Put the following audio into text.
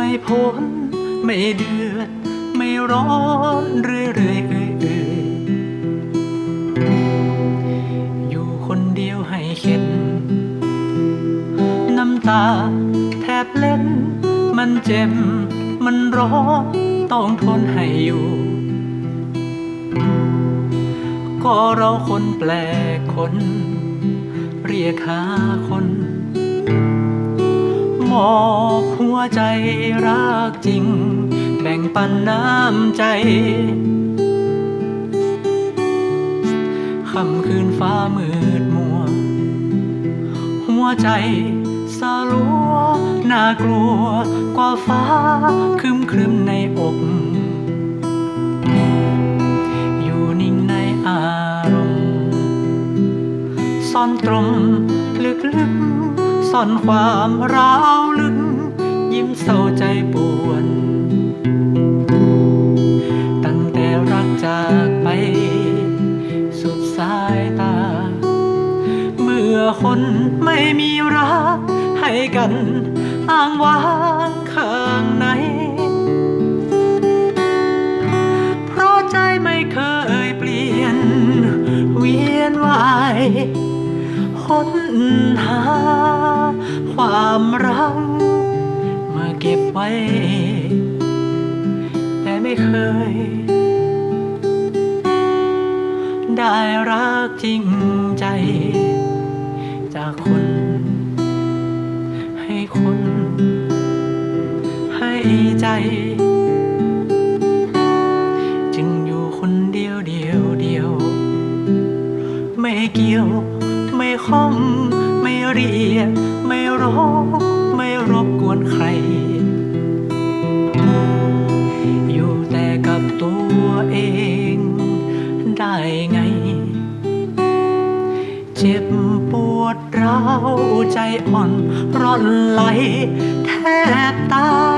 ไม่พ้น ไม่เดือด ไม่ร้อนเรื่อยๆอ่ยเอ่ยอยู่คนเดียวให้เข็ดน้ำตาแทบเล่น มันเจ็บ มันร้อนต้องทนให้อยู่ ก็เราคนแปลกคน เรียกหาคน มอบหั วใจรักจริง แบ่งปันน้ำใจค่ำคืนฟ้ามืดมัว หัวใจสลัวน่ากลัวกว่าฟ้าคึมครึมในอก อยู่นิ่งในอารมณ์ซ่อนตรงลึกๆซ่อนความร้าวลึก คนไม่มีรักให้กันอ้างว้างข้างใน เพราะใจไม่เคยเปลี่ยน เวียนว่ายค้นหา ความรักมาเก็บไว้ แต่ไม่เคย ได้รักจริง คน ให้คน ให้ใจ จึงอยู่คนเดียวเดียวเดียว ไม่เกี่ยว ไม่ข้อง ไม่เรียก ไม่ร้อง ไม่รบกวนใคร อยู่แต่กับตัวเองได้ไง เจ็บปวด ดร้าวใจอ่อนร่อนไหลแทบตาย